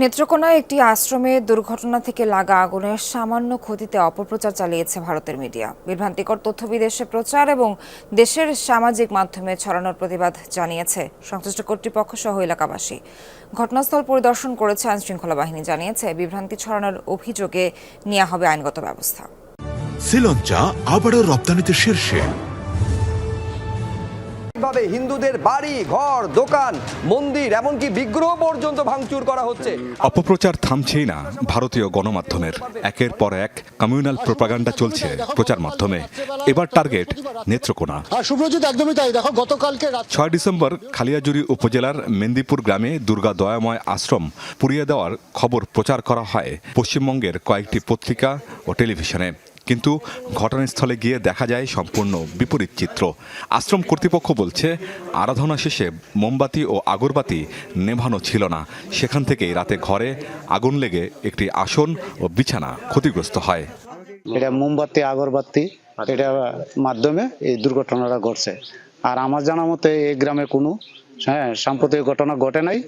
নেত্রকোনায় একটি আশ্রমে দুর্ঘটনা থেকে লাগা আগুনের সামান্য ক্ষতিতে অপপ্রচার চালিয়েছে ভারতের মিডিয়া। বিভ্রান্তিকর তথ্য বিদেশে প্রচার এবং দেশের সামাজিক মাধ্যমে ছড়ানোর প্রতিবাদ জানিয়েছে সংশ্লিষ্ট কর্তৃপক্ষ সহ এলাকাবাসী। ঘটনাস্থল পরিদর্শন করেছে আইনশৃঙ্খলা বাহিনী, জানিয়েছে বিভ্রান্তি ছড়ানোর অভিযোগে নেওয়া হবে আইনগত ব্যবস্থা। শ্রীলঞ্চা আবারও রপ্তানিতে শীর্ষে। ভাবে হিন্দুদের বাড়ি ঘর দোকান মন্দির এমনকি বিগ্রহ পর্যন্ত ভাঙচুর করা হচ্ছে। অপপ্রচার থামছেই না ভারতীয় গণমাধ্যমের। একের পর এক কমিউনাল প্রোপাগান্ডা চলছে প্রচার মাধ্যমে। এবার টার্গেট নেত্রকোনা। আর শুভ্রজিৎ একদমই তাই। দেখো গতকালকে ছয় ডিসেম্বর খালিয়াজুরি উপজেলার মেন্দিপুর গ্রামে দুর্গা দয়াময় আশ্রম পুড়িয়ে দেওয়ার খবর প্রচার করা হয়। পশ্চিমবঙ্গের কয়েকটি পত্রিকা ও টেলিভিশনে। কিন্তু ঘটনাস্থলে গিয়ে দেখা যায় সম্পূর্ণ বিপরীত চিত্র। আশ্রম কর্তৃপক্ষ বলছে আরাধনা শেষে মোমবাতি ও আগরবাতি নেভানো ছিল না। সেখান থেকেই রাতে ঘরে আগুন লেগে একটি আসন ও বিছানা ক্ষতিগ্রস্ত হয়। এটা মোমবাতি আগরবাতি এটা মাধ্যমে এই দুর্ঘটনাটা ঘটছে। আর আমার জানা মতে এই গ্রামে কোনো হ্যাঁ সাম্প্রতিক ঘটনা ঘটে নাই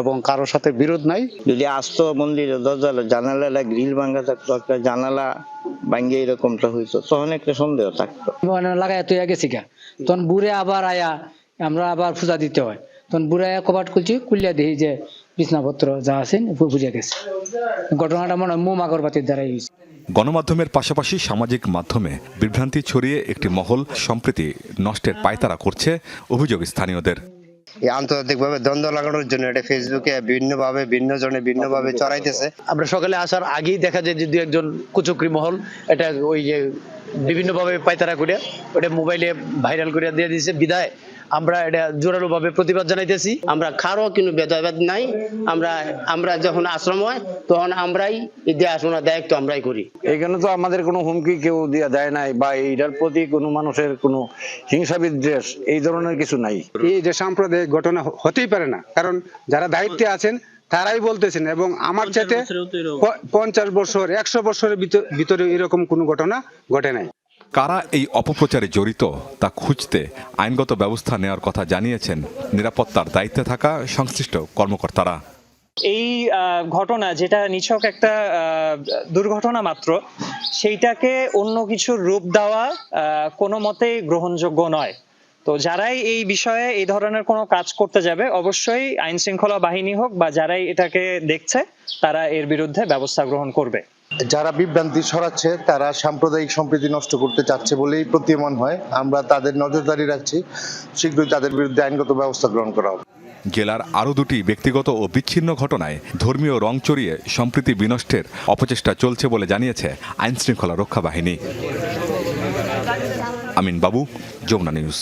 এবং কারোর সাথে বিরোধ নাই। যদি আস্ত মন্দিরে দরজা জানালা গ্রিল ভাঙ্গা থাকতো একটা জানালা ভাঙ্গে এরকমটা হইতো তখন একটা সন্দেহ থাকতো। মানে লাগায় তুই গেছি গা। তখন বুড়ে আবার আয়া আমরা আবার পূজা দিতে হয়। তখন বুড়ে আয়া কবাট খুলছি খুলিয়া দেখি যে বিছনাপত্র যা আছে বুঝে গেছে। ঘটনাটা মনে হয় মোম আগরবাতির দ্বারাই হয়েছে গণমাধ্যমের পাশাপাশি সামাজিক মাধ্যমে বিভ্রান্তি ছড়িয়ে একটি মহল সম্প্রীতি নষ্টের পায়তারা করছে অভিযোগ স্থানীয়দের। এই আন্তর্জাতিকভাবে দ্বন্দ্ব লাগানোর জন্য এটা ফেসবুকে ভিন্নভাবে ভিন্ন জনে ভিন্নভাবে চড়াইতেছে। আমরা সকালে আসার আগেই দেখা যায় যে দু একজন কুচক্রি মহল এটা ওই যে বিভিন্নভাবে পায়তারা করে ওটা মোবাইলে ভাইরাল করে দিয়ে দিয়েছে। বিদায়। আমরা এটা জোরালো ভাবে প্রতিবাদ জানাইতেছি। আমরা কারও কোনো ভেদাভেদ নাই। আমরা আমরা যখন আশ্রম হয় তখন আমরাই এই দেখাশোনার দায়িত্ব আমরাই করি। এখানে তো আমাদের কোনো হুমকি কেউ দিয়া দেয় নাই বা এইটার প্রতি কোনো মানুষের কোনো হিংসা বিদ্বেষ এই ধরনের কিছু নাই। এই যে সাম্প্রদায়িক ঘটনা হতেই পারে না। কারণ যারা দায়িত্বে আছেন তারাই বলতেছেন এবং আমার চাইতে পঞ্চাশ বছর একশো বছরের ভিতর- ভিতরে এরকম কোনো ঘটনা ঘটে নাই। কারা এই অপপ্রচারে জড়িত তা খুঁজতে আইনগত ব্যবস্থা নেওয়ার কথা জানিয়েছেন নিরাপত্তার দায়িত্বে থাকা সংশ্লিষ্ট কর্মকর্তারা। এই ঘটনা যেটা নিছক একটা দুর্ঘটনা মাত্র, সেইটাকে অন্য কিছুর রূপ দেওয়া কোনো মতেই গ্রহণযোগ্য নয়। তো যারাই এই বিষয়ে এই ধরনের কোনো কাজ করতে যাবে, অবশ্যই আইন শৃঙ্খলা বাহিনী হোক বা যারাই এটাকে দেখছে, তারা এর বিরুদ্ধে ব্যবস্থা গ্রহণ করবে। যারা বিভ্রান্তি ছড়াচ্ছে, তারা সাম্প্রদায়িক সম্প্রীতি নষ্ট করতে চাচ্ছে বলেই প্রতীয়মান হয়। আমরা তাদের নজরদারি রাখছি। শীঘ্রই তাদের বিরুদ্ধে আইনগত ব্যবস্থা গ্রহণ করা হবে। জেলার আরও দুটি ব্যক্তিগত ও বিচ্ছিন্ন ঘটনায় ধর্মীয় রং চড়িয়ে সম্প্রীতি বিনষ্টের অপচেষ্টা চলছে বলে জানিয়েছে আইনশৃঙ্খলা রক্ষা বাহিনী আমিন বাবু, যমুনা নিউজ।